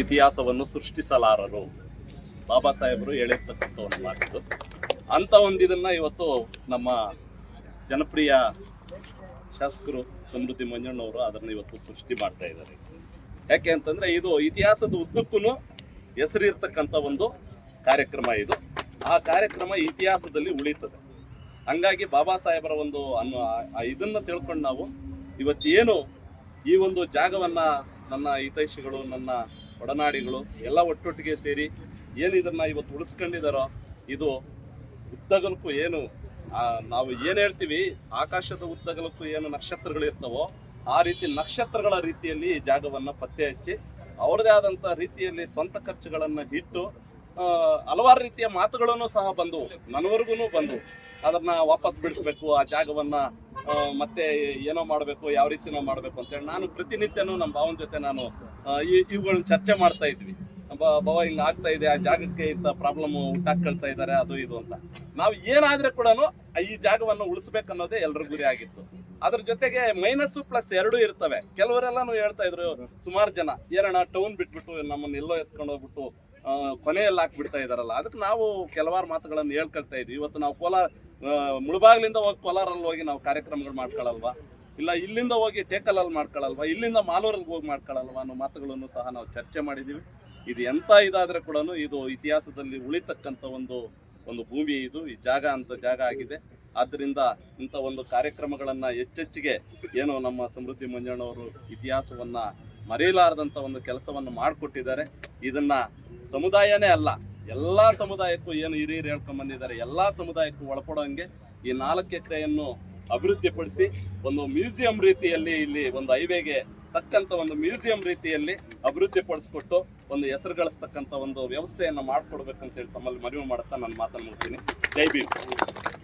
ಇತಿಹಾಸವನ್ನು ಸೃಷ್ಟಿಸಲಾರರು. ಬಾಬಾ ಸಾಹೇಬರು ಹೇಳಿರ್ತಕ್ಕಂಥ ಒಂದು ಅಂಥ ಅಂತ ಒಂದು ಇದನ್ನ ಇವತ್ತು ನಮ್ಮ ಜನಪ್ರಿಯ ಶಾಸಕರು ಸಮೃದ್ಧಿ ಮಂಜಣ್ಣವರು ಅದನ್ನ ಇವತ್ತು ಸೃಷ್ಟಿ ಮಾಡ್ತಾ ಇದ್ದಾರೆ. ಯಾಕೆ ಅಂತಂದ್ರೆ ಇದು ಇತಿಹಾಸದ ಉದ್ದಕ್ಕೂ ಹೆಸರಿರ್ತಕ್ಕಂಥ ಒಂದು ಕಾರ್ಯಕ್ರಮ ಇದು. ಆ ಕಾರ್ಯಕ್ರಮ ಇತಿಹಾಸದಲ್ಲಿ ಉಳಿತದೆ. ಹಂಗಾಗಿ ಬಾಬಾ ಸಾಹೇಬರ ಒಂದು ಅನ್ನೋ ಇದನ್ನ ತಿಳ್ಕೊಂಡು ನಾವು ಇವತ್ತೇನು ಈ ಒಂದು ಜಾಗವನ್ನ ನನ್ನ ಹಿತೈಷಿಗಳು, ನನ್ನ ಒಡನಾಡಿಗಳು ಎಲ್ಲ ಒಟ್ಟೊಟ್ಟಿಗೆ ಸೇರಿ ಏನು ಇದನ್ನು ಇವತ್ತು ಉಳಿಸ್ಕೊಂಡಿದಾರೋ ಇದು ಉದ್ದಗಲಕ್ಕೂ ಏನು ನಾವು ಏನು ಹೇಳ್ತೀವಿ, ಆಕಾಶದ ಉದ್ದಗಲಕ್ಕೂ ಏನು ನಕ್ಷತ್ರಗಳು ಇರ್ತವೋ ಆ ರೀತಿ ನಕ್ಷತ್ರಗಳ ರೀತಿಯಲ್ಲಿ ಈ ಜಾಗವನ್ನ ಪತ್ತೆ ಹಚ್ಚಿ ಅವ್ರದೇ ಆದಂತ ರೀತಿಯಲ್ಲಿ ಸ್ವಂತ ಖರ್ಚುಗಳನ್ನು ಇಟ್ಟು ಹಲವಾರು ರೀತಿಯ ಮಾತುಗಳನ್ನು ಸಹ ಬಂದವು ನನವರೆಗೂ ಬಂದವು. ಅದನ್ನ ವಾಪಸ್ ಬಿಡಿಸ್ಬೇಕು, ಆ ಜಾಗವನ್ನ ಮತ್ತೆ ಏನೋ ಮಾಡಬೇಕು, ಯಾವ ರೀತಿ ನಾವು ಮಾಡಬೇಕು ಅಂತೇಳಿ ನಾನು ಪ್ರತಿನಿತ್ಯನೂ ನಮ್ಮ ಭಾವನ ಜೊತೆ ನಾನು ಈ- ಇವುಗಳನ್ನ ಚರ್ಚೆ ಮಾಡ್ತಾ ಇದ್ವಿ. ಭಾವ ಹಿಂಗೆ ಆಗ್ತಾ ಇದೆ, ಆ ಜಾಗಕ್ಕೆ ಇಂಥ ಪ್ರಾಬ್ಲಮ್ ಉಂಟಾಕೊಳ್ತಾ ಇದ್ದಾರೆ ಅದು ಇದು ಅಂತ. ನಾವು ಏನಾದ್ರೆ ಕೂಡ ಈ ಜಾಗವನ್ನು ಉಳಿಸ್ಬೇಕನ್ನೋದೇ ಎಲ್ಲರ ಗುರಿ ಆಗಿತ್ತು. ಅದ್ರ ಜೊತೆಗೆ ಮೈನಸ್ ಪ್ಲಸ್ ಎರಡು ಇರ್ತವೆ. ಕೆಲವರೆಲ್ಲಾನು ಹೇಳ್ತಾ ಇದ್ರು ಸುಮಾರು ಜನ. ಏನಣ್ಣ ಟೌನ್ ಬಿಟ್ಬಿಟ್ಟು ನಮ್ಮನ್ನ ಎಲ್ಲೋ ಎತ್ಕೊಂಡು ಹೋಗ್ಬಿಟ್ಟು ಕೊನೆಯಲ್ಲಿ ಹಾಕ್ಬಿಡ್ತಾ ಇದಾರಲ್ಲ. ಅದಕ್ಕೆ ನಾವು ಕೆಲವಾರು ಮಾತುಗಳನ್ನು ಹೇಳ್ಕೊಳ್ತಾ ಇದ್ವಿ. ಇವತ್ತು ನಾವು ಕೋಲಾರ ಮುಳಬಾಗ್ಲಿಂದ ಹೋಗಿ ಕೋಲಾರಲ್ಲಿ ಹೋಗಿ ನಾವು ಕಾರ್ಯಕ್ರಮಗಳು ಮಾಡ್ಕೊಳ್ಳಲ್ವಾ? ಇಲ್ಲ ಇಲ್ಲಿಂದ ಹೋಗಿ ಟೇಕಲಲ್ಲಿ ಮಾಡ್ಕೊಳ್ಳಲ್ವಾ? ಇಲ್ಲಿಂದ ಮಾಲೂರಲ್ಲಿ ಹೋಗಿ ಮಾಡ್ಕೊಳ್ಳಲ್ವಾ ಅನ್ನೋ ಮಾತುಗಳನ್ನು ಸಹ ನಾವು ಚರ್ಚೆ ಮಾಡಿದ್ದೀವಿ ಇದು ಎಂತ ಇದಾದರೆ ಕೂಡ ಇದು ಇತಿಹಾಸದಲ್ಲಿ ಉಳಿತಕ್ಕಂಥ ಒಂದು ಒಂದು ಭೂಮಿ ಇದು. ಈ ಜಾಗ ಅಂತ ಜಾಗ ಆಗಿದೆ. ಆದ್ದರಿಂದ ಇಂಥ ಒಂದು ಕಾರ್ಯಕ್ರಮಗಳನ್ನು ಹೆಚ್ಚೆಚ್ಚಿಗೆ ಏನು ನಮ್ಮ ಸಮೃದ್ಧಿ ಮಂಜಣ್ಣವರು ಇತಿಹಾಸವನ್ನ ಮರೆಯಲಾರದಂತ ಒಂದು ಕೆಲಸವನ್ನು ಮಾಡಿಕೊಟ್ಟಿದ್ದಾರೆ. ಇದನ್ನ ಸಮುದಾಯನೇ ಅಲ್ಲ ಎಲ್ಲಾ ಸಮುದಾಯಕ್ಕೂ ಏನು ಹಿರಿಯರು ಹೇಳ್ಕೊಂಡು ಬಂದಿದ್ದಾರೆ, ಎಲ್ಲ ಸಮುದಾಯಕ್ಕೂ ಒಳಪಡೋಂಗೆ ಈ ನಾಲ್ಕು ಎಕರೆಯನ್ನು ಅಭಿವೃದ್ಧಿಪಡಿಸಿ ಒಂದು ಮ್ಯೂಸಿಯಂ ರೀತಿಯಲ್ಲಿ ಇಲ್ಲಿ ಒಂದು ಹೈವೇಗೆ ತಕ್ಕಂತ ಒಂದು ಮ್ಯೂಸಿಯಂ ರೀತಿಯಲ್ಲಿ ಅಭಿವೃದ್ಧಿ ಪಡಿಸ್ಕೊಟ್ಟು ಒಂದು ಹೆಸರು ಗಳಿಸ್ತಕ್ಕಂಥ ಒಂದು ವ್ಯವಸ್ಥೆಯನ್ನು ಮಾಡ್ಕೊಡ್ಬೇಕಂತ ಹೇಳಿ ತಮ್ಮಲ್ಲಿ ಮನವಿ ಮಾಡುತ್ತಾ ನಾನು ಮಾತನ್ನು ಮುಗಿಸ್ತೀನಿ. ಜೈ ಭೀಮ್.